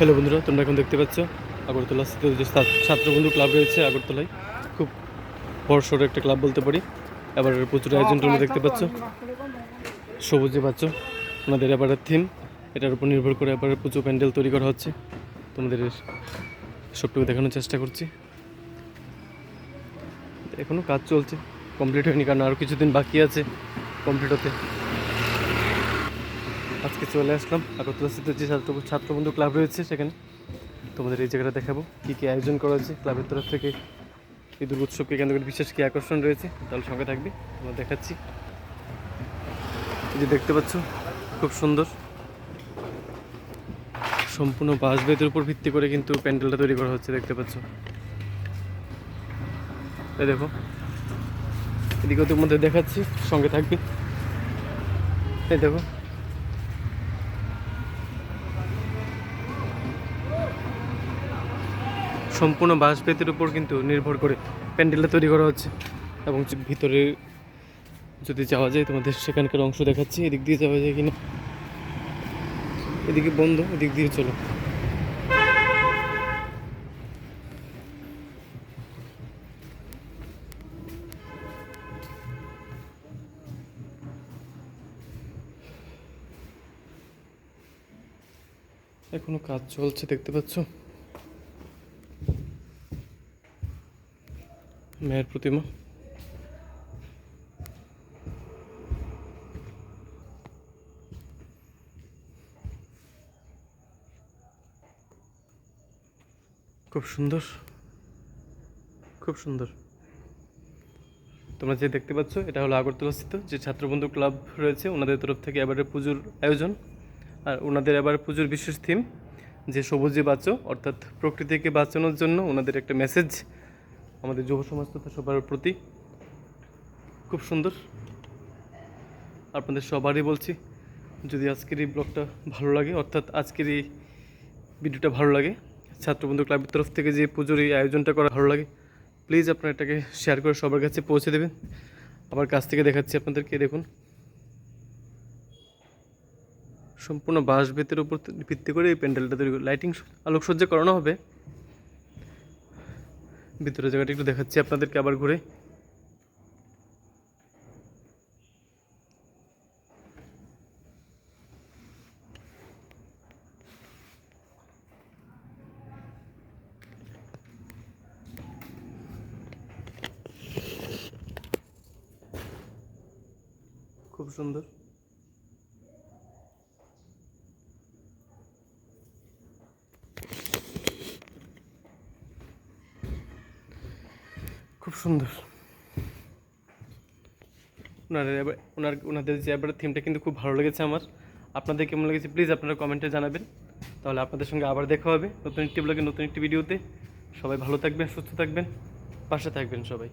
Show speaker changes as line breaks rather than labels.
Hello বন্ধুরা, তোমরা এখন দেখতে পাচ্ছ আগরতলা যে ছাত্রবন্ধু ক্লাব রয়েছে আগরতলায়। খুব বড় সড়ো একটা ক্লাব বলতে পারি। এবার প্রচুর আয়োজন তোমরা দেখতে পাচ্ছ। সবুজে পাচ্ছ। ওনাদের এবারের থিম এটার উপর নির্ভর করে এবার প্রচুর প্যান্ডেল তৈরি করা হচ্ছে। তোমাদের সবটুকু দেখানোর চেষ্টা করছি। এখনও কাজ চলছে। কমপ্লিট হয়নি, কারণ আরও কিছুদিন বাকি আছে কমপ্লিট হতে। আজকে চলে আসলাম। আগরতলা স্থিত যে ছাত্র ছাত্রবন্ধু ক্লাব রয়েছে সেখানে। তোমাদের এই জায়গাটা দেখাবো। কী কী আয়োজন করা হয়েছে ক্লাবের তরফ থেকে। এই দুর্গোৎসবকে কেন্দ্র করে বিশেষ কী আকর্ষণ রয়েছে, তাহলে সঙ্গে থাকবে। আমরা দেখাচ্ছি। যে দেখতে পাচ্ছ, খুব সুন্দর। সম্পূর্ণ বাঁশ বেতের উপর ভিত্তি করে কিন্তু প্যান্ডেলটা তৈরি করা হচ্ছে, দেখতে পাচ্ছ। এই দেখো। এদিকেও তোমাদের দেখাচ্ছি, সঙ্গে থাকবে। এই দেখো। সম্পূর্ণ বাঁশ উপর কিন্তু নির্ভর করে প্যান্ডেলটা তৈরি করা হচ্ছে। এবং ভিতরে যদি যাওয়া যায়, তোমাদের সেখানকার অংশ দেখাচ্ছি, এদিক দিয়ে যাওয়া যায় কিনা? এদিকে বন্ধ, এদিক দিয়ে চলো। এখনও কাজ চলছে, দেখতে পাচ্ছ? মেয়ের প্রতিমা। খুব সুন্দর। খুব সুন্দর। তোমরা যে দেখতে পাচ্ছ, এটা হলো আগরতলা স্থিত, যে ছাত্রবন্ধু ক্লাব রয়েছে, ওনাদের তরফ থেকে এবারে পুজোর আয়োজন। আর ওনাদের এবার পুজোর বিশেষ থিম যে সবুজে বাঁচো, অর্থাৎ প্রকৃতিকে বাঁচানোর জন্য ওনাদের একটা মেসেজ আমাদের যুব সমাজ তথা সবার প্রতি। খুব সুন্দর। আপনাদের সবারই বলছি, যদি আজকের এই ব্লগটা ভালো লাগে, অর্থাৎ আজকের এই ভিডিওটা ভালো লাগে, ছাত্রবন্ধু ক্লাবের তরফ থেকে যে পুজোর এই আয়োজনটা করা ভালো লাগে, প্লিজ আপনারা এটাকে শেয়ার করে সবার কাছে পৌঁছে দেবেন। আবার কাছ থেকে দেখাচ্ছি আপনাদেরকে, দেখুন। সম্পূর্ণ বাঁশ বেতের উপর ভিত্তি করে এই প্যান্ডেলটা তৈরি করে লাইটিং আলোকসজ্জা করানো হবে। ভিতরে জায়গাটা একটু দেখাচ্ছি আপনাদেরকে আবার ঘুরে। খুব সুন্দর। খুব সুন্দর। ওনাদের ওনার, ওনাদের যে এবারের থিমটা কিন্তু খুব ভালো লেগেছে আমার। আপনাদের কেমন লেগেছে? প্লিজ আপনারা কমেন্টে জানাবেন। তাহলে আপনাদের সঙ্গে আবার দেখা হবে নতুন একটি ব্লগে নতুন একটি ভিডিওতে সবাই ভালো থাকবেন, সুস্থ থাকবেন, পাশে থাকবেন সবাই।